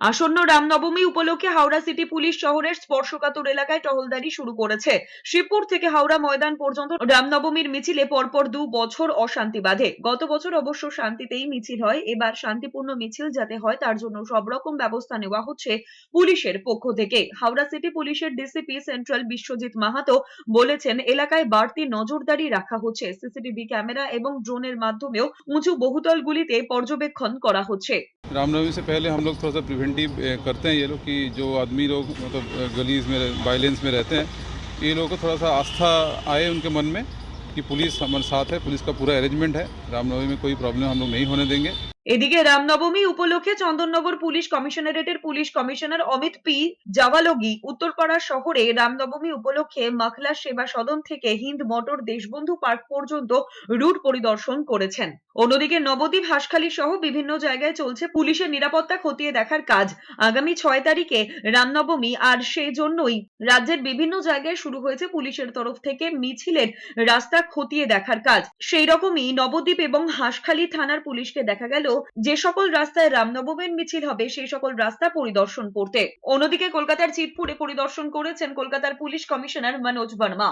আসন্ন রামনবমী উপলক্ষে Howrah city police শহরের স্পর্শকাতর এলাকায় টহলদারি শুরু করেছে। শিবপুর থেকে হাওড়া ময়দান পর্যন্ত রামনবমীর মিছিলে পরপর দু বছর অশান্তি বাধে। গত বছর অবশ্য শান্তিতেই মিছিল হয়। এবার শান্তিপূর্ণ মিছিল যাতে হয়, তার জন্য সব রকম ব্যবস্থা নেওয়া হচ্ছে পুলিশের পক্ষ থেকে। হাওড়া সিটি পুলিশের ডিসিপি সেন্ট্রাল বিশ্বজিৎ মাহাতো বলেছেন, এলাকায় বাড়তি নজরদারি রাখা হচ্ছে। সিসিটিভি ক্যামেরা এবং ড্রোনের মাধ্যমেও উঁচু বহুতলগুলিতে পর্যবেক্ষণ করা হচ্ছে। रामनवमी से पहले हम लोग थोड़ा सा प्रिवेंटिव करते हैं ये लोग कि जो आदमी लोग मतलब गलीज में वायलेंस में रहते हैं, ये लोगों को थोड़ा सा आस्था आए उनके मन में कि पुलिस हमारे साथ है, पुलिस का पूरा अरेंजमेंट है। रामनवमी में कोई प्रॉब्लम हम लोग नहीं होने देंगे। এদিকে রামনবমী উপলক্ষে Chandannagar police কমিশনারেটের police commissioner Amit P Jawalgi Uttarpara শহরে রামনবমী উপলক্ষে মাখলা সেবা সদন থেকে হিন্দ মোটর দেশবন্ধু পার্ক পর্যন্ত রুট পরিদর্শন করেছেন। অন্যদিকে নবদ্বীপ, হাসখালী সহ বিভিন্ন জায়গায় চলছে পুলিশের নিরাপত্তা খতিয়ে দেখার কাজ। আগামী ছয় তারিখে রামনবমী আর সেই জন্যই রাজ্যের বিভিন্ন জায়গায় শুরু হয়েছে পুলিশের তরফ থেকে মিছিলের রাস্তা খতিয়ে দেখার কাজ। সেই রকমই নবদ্বীপ এবং হাঁসখালী থানার পুলিশকে দেখা গেল যে সকল রাস্তায় রামনবমীর মিছিল হবে, সেই সকল রাস্তা পরিদর্শন করতে। অন্যদিকে কলকাতার চিৎপুরে পরিদর্শন করেছেন কলকাতার পুলিশ কমিশনার মনোজ বর্মা।